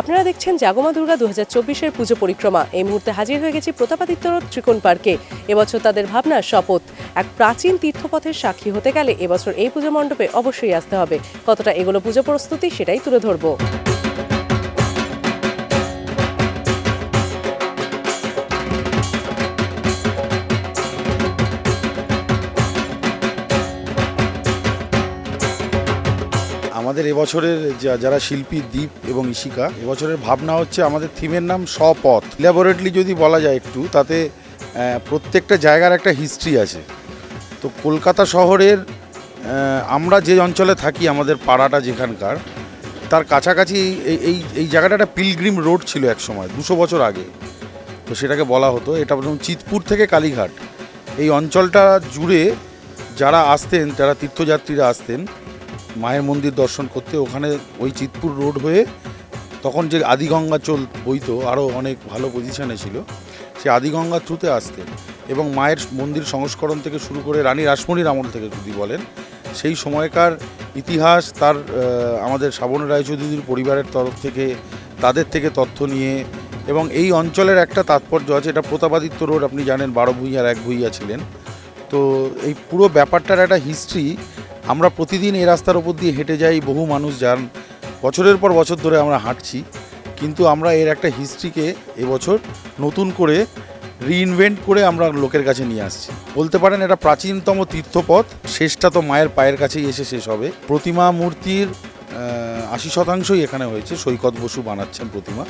আপনারা দেখছেন জাগমা দুর্গা দু হাজার চব্বিশের পুজো পরিক্রমা। এই মুহূর্তে হাজির হয়ে গেছি প্রতাপাদিত্য ত্রিকোণ পার্কে। এবছর তাদের ভাবনা শপথ। এক প্রাচীন তীর্থপথের সাক্ষী হতে গেলে এবছর এই পুজো মণ্ডপে অবশ্যই আসতে হবে। কতটা এগুলো পুজো প্রস্তুতি সেটাই তুলে ধরবো। আমাদের এবছরের যারা শিল্পী দীপ এবং ইশিকা এবছরের ভাবনা হচ্ছে আমাদের থিমের নাম স্বপথ। ল্যাবরেটলি যদি বলা যায় একটু, তাতে প্রত্যেকটা জায়গার একটা হিস্ট্রি আছে। তো কলকাতা শহরের আমরা যে অঞ্চলে থাকি, আমাদের পাড়াটা যেখানকার, তার কাছাকাছি এই- এই জায়গাটা একটা পিলগ্রিম রোড ছিল এক সময়, দুশো বছর আগে। তো সেটাকে বলা হতো, এটা চিতপুর থেকে কালীঘাট। এই অঞ্চলটা জুড়ে যারা আসতেন, যারা তীর্থযাত্রীরা আসতেন মায়ের মন্দির দর্শন করতে ওখানে ওই চিতপুর রোড হয়ে তখন যে আদিগঙ্গা চল বইতো আরও অনেক ভালো পজিশনে ছিল, সে আদিগঙ্গা থ্রুতে আসতেন এবং মায়ের মন্দির সংস্করণ থেকে শুরু করে রানী রাসমণির আমল থেকে যদি বলেন, সেই সময়কার ইতিহাস তার আমাদের শ্রাবণ রায়চৌধুরীর পরিবারের তরফ থেকে, তাদের থেকে তথ্য নিয়ে এবং এই অঞ্চলের একটা তাৎপর্য আছে, এটা প্রতাপাদিত্য রোড, আপনি জানেন, বারো ভূঁইয়ার এক ভূঁইয়া ছিলেন। তো এই পুরো ব্যাপারটার একটা হিস্ট্রি আমরা প্রতিদিন এই রাস্তার উপর দিয়ে হেঁটে যাই, বহু মানুষ যান। বছরের পর বছর ধরে আমরা হাঁটছি, কিন্তু আমরা এর একটা হিস্ট্রিকে এবছর নতুন করে রিইনভেন্ট করে আমরা লোকের কাছে নিয়ে আসছি। বলতে পারেন এটা প্রাচীনতম তীর্থপথ, শেষটা তো মায়ের পায়ের কাছেই এসে শেষ হবে। প্রতিমা মূর্তির আশি শতাংশই এখানে হয়েছে, সৈকত বসু বানাচ্ছেন প্রতিমা।